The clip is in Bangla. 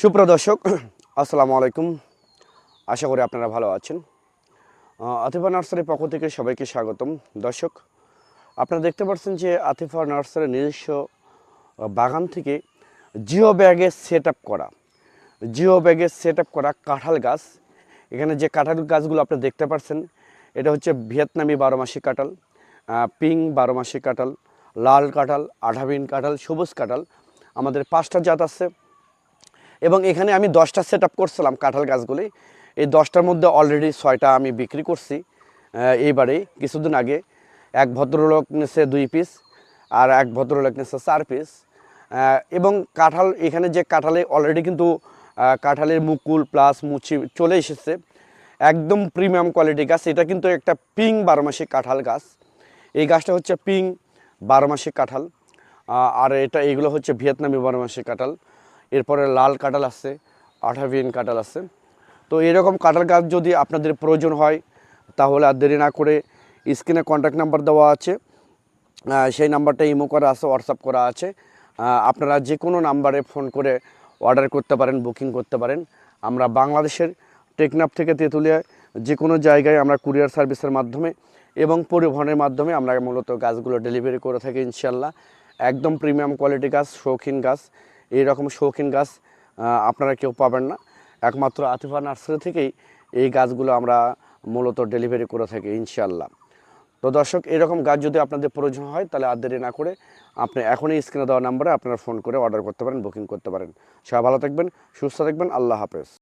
সুপ্রিয় দর্শক, আসসালামু আলাইকুম। আশা করি আপনারা ভালো আছেন। আতিফা নার্সারির পক্ষ থেকে সবাইকে স্বাগতম। দর্শক, আপনারা দেখতে পাচ্ছেন যে আতিফা নার্সারির নিজস্ব বাগান থেকে জিও ব্যাগে সেট করা, জিও ব্যাগে সেট করা কাঁঠাল গাছ। এখানে যে কাঁঠাল গাছগুলো আপনি দেখতে পাচ্ছেন, এটা হচ্ছে ভিয়েতনামি বারো মাসি কাঁঠাল পিং বারো মাসি কাঁঠাল, লাল কাঁঠাল, আঠাবিন কাঁঠাল, সবুজ কাঁঠাল। আমাদের পাঁচটা জাত আছে। এবং এখানে আমি দশটা সেট আপ করছিলাম কাঁঠাল গাছগুলি। এই দশটার মধ্যে অলরেডি ছয়টা আমি বিক্রি করছি আহ, এইবারেই কিছুদিন আগে। এক ভদ্রলোক নিচ্ছে দুই পিস আর এক ভদ্রলোক নিচ্ছে চার পিস এবং কাঁঠাল এখানে যে কাঁঠালে অলরেডি কিন্তু কাঁঠালের মুকুল প্লাস মুচি চলে এসেছে। একদম প্রিমিয়াম কোয়ালিটি গাছ। এটা কিন্তু একটা পিং বারোমাসি কাঁঠাল গাছ। এই গাছটা হচ্ছে পিং বারোমাসি কাঁঠাল। আর এটা এগুলো হচ্ছে ভিয়েতনামি বারোমাসি কাঁঠাল। এরপরে লাল কাঁঠাল আছে আঠাভিন কাঁঠাল আছে তো এরকম কাঁঠাল গাছ যদি আপনাদের প্রয়োজন হয়, তাহলে আর দেরি না করে স্ক্রিনে কন্ট্যাক্ট নাম্বার দেওয়া আছে। সেই নাম্বারটা ইমো করা আছে হোয়াটসঅ্যাপ করা আছে। আপনারা যে কোনো নাম্বারে ফোন করে অর্ডার করতে পারেন বুকিং করতে পারেন। আমরা বাংলাদেশের টেকনাফ থেকে তেঁতুলিয়া যে কোনো জায়গায় আমরা কুরিয়ার সার্ভিসের মাধ্যমে এবং পরিবহনের মাধ্যমে আমরা মূলত গাছগুলো ডেলিভারি করে থাকি ইনশাল্লাহ একদম প্রিমিয়াম কোয়ালিটি গাছ, শৌখিন গাছ। এই রকম শৌখিন গাছ আপনারা কেউ পাবেন না। একমাত্র আতিফা নার্সারি থেকেই এই গাছগুলো আমরা মূলত ডেলিভারি করে থাকি ইনশাল্লাহ তো দর্শক, এরকম গাছ যদি আপনাদের প্রয়োজন হয়, তাহলে আর দেরি না করে আপনি এখনই স্ক্রিনে দেওয়া নাম্বারে আপনারা ফোন করে অর্ডার করতে পারেন, বুকিং করতে পারেন। সবাই ভালো থাকবেন, সুস্থ থাকবেন, আল্লাহ হাফেজ।